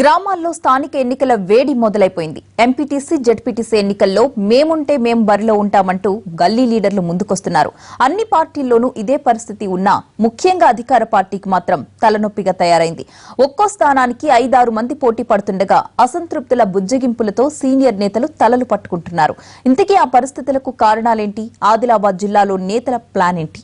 గ్రామాల్లో స్థానిక ఎన్నికల వేడి మొదలైపోయింది. ఎంపీటీసీ జెడ్పీటీసీ ఎన్నికల్లో మేముంటే మేం బరిలో ఉంటామంటూ గల్లీ లీడర్లు ముందుకొస్తున్నారు. అన్ని పార్టీల్లోనూ ఇదే పరిస్థితి ఉన్నా ముఖ్యంగా అధికార పార్టీకి మాత్రం తలనొప్పిగా తయారైంది. ఒక్కో స్థానానికి ఐదారు మంది పోటీ పడుతుండగా అసంతృప్తుల బుజ్జగింపులతో సీనియర్ నేతలు తలలు పట్టుకుంటున్నారు. ఇంతకీ ఆ పరిస్థితులకు కారణాలేంటి? ఆదిలాబాద్ జిల్లాలో నేతల ప్లాన్ ఏంటి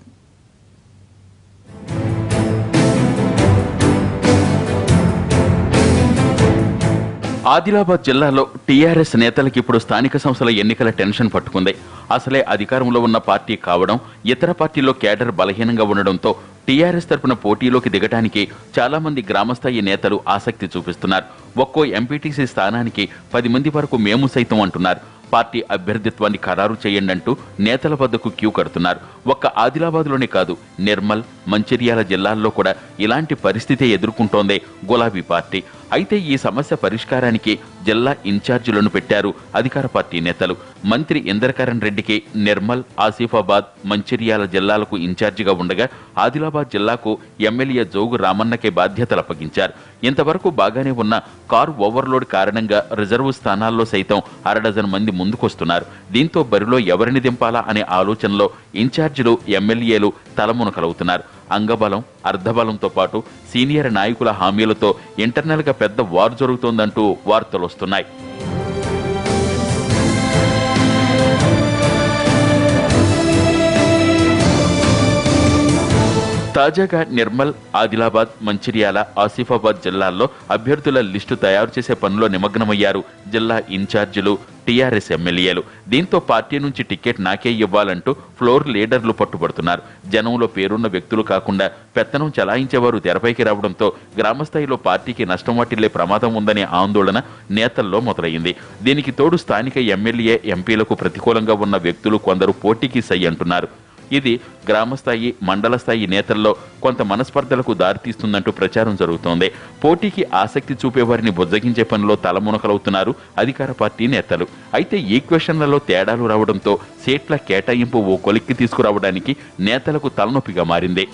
ఆదిలాబాద్ జిల్లాలో టీఆర్ఎస్ నేతలకు ఇప్పుడు స్థానిక సంస్థల ఎన్నికల టెన్షన్ పట్టుకుంది. అసలే అధికారంలో ఉన్న పార్టీ కావడం ఇతర పార్టీల్లో కేడర్ బలహీనంగా ఉండడంతో టీఆర్ఎస్ తరపున పోటీలోకి దిగడానికి చాలా మంది గ్రామస్థాయి నేతలు ఆసక్తి చూపిస్తున్నారు. ఒక్కో ఎంపీటీసీ స్థానానికి పది మంది వరకు మేము సైతం అంటున్నారు. పార్టీ అభ్యర్థిత్వాన్ని ఖరారు చేయండి అంటూ నేతల వద్దకు క్యూ కడుతున్నారు. ఒక్క ఆదిలాబాద్లోనే కాదు నిర్మల్ మంచిర్యాల జిల్లాల్లో కూడా ఇలాంటి పరిస్థితే ఎదుర్కొంటోందే గులాబీ పార్టీ. అయితే ఈ సమస్య పరిష్కారానికి జిల్లా ఇన్ఛార్జీలను పెట్టారు అధికార పార్టీ నేతలు. మంత్రి ఇంద్రకరణ్ రెడ్డికి నిర్మల్ ఆసిఫాబాద్ మంచిర్యాల జిల్లాలకు ఇన్ఛార్జిగా ఉండగా ఆదిలాబాద్ జిల్లాకు ఎమ్మెల్యే జోగు రామన్నకే బాధ్యతలు అప్పగించారు. ఇంతవరకు బాగానే ఉన్న కారు ఓవర్లోడ్ కారణంగా రిజర్వు స్థానాల్లో సైతం అరడజన్ మంది ముందుకొస్తున్నారు. దీంతో బరిలో ఎవరిని దింపాలా అనే ఆలోచనలో ఇన్ఛార్జీలు ఎమ్మెల్యేలు తలమునకలవుతున్నారు. అంగబలం అర్ధబలంతో పాటు సీనియర్ నాయకుల హామీలతో ఇంటర్నల్గా పెద్ద వార్ జరుగుతోందంటూ వార్తలు వస్తున్నాయి. తాజాగా నిర్మల్ ఆదిలాబాద్ మంచిర్యాల ఆసిఫాబాద్ జిల్లాల్లో అభ్యర్థుల లిస్టు తయారు చేసే పనిలో నిమగ్నమయ్యారు జిల్లా ఇన్ఛార్జీలు టీఆర్ఎస్ ఎమ్మెల్యేలు. దీంతో పార్టీ నుంచి టికెట్ నాకే ఇవ్వాలంటూ ఫ్లోర్ లీడర్లు పట్టుబడుతున్నారు. జనంలో పేరున్న వ్యక్తులు కాకుండా పెత్తనం చలాయించేవారు తెరపైకి రావడంతో గ్రామస్థాయిలో పార్టీకి నష్టం వాటిల్లే ప్రమాదం ఉందనే ఆందోళన నేతల్లో మొదలైంది. దీనికి తోడు స్థానిక ఎమ్మెల్యే ఎంపీలకు ప్రతికూలంగా ఉన్న వ్యక్తులు కొందరు పోటీకి సై అంటున్నారు. ఇది గ్రామస్థాయి మండల స్థాయి నేతల్లో కొంత మనస్పర్ధలకు దారితీస్తుందంటూ ప్రచారం జరుగుతోంది. పోటీకి ఆసక్తి చూపేవారిని బుజ్జగించే పనిలో తలమునకలవుతున్నారు అధికార పార్టీ నేతలు. అయితే ఈక్వేషన్లలో తేడాలు రావడంతో సీట్ల కేటాయింపు ఓ కొలిక్కి తీసుకురావడానికి నేతలకు తలనొప్పిగా మారింది.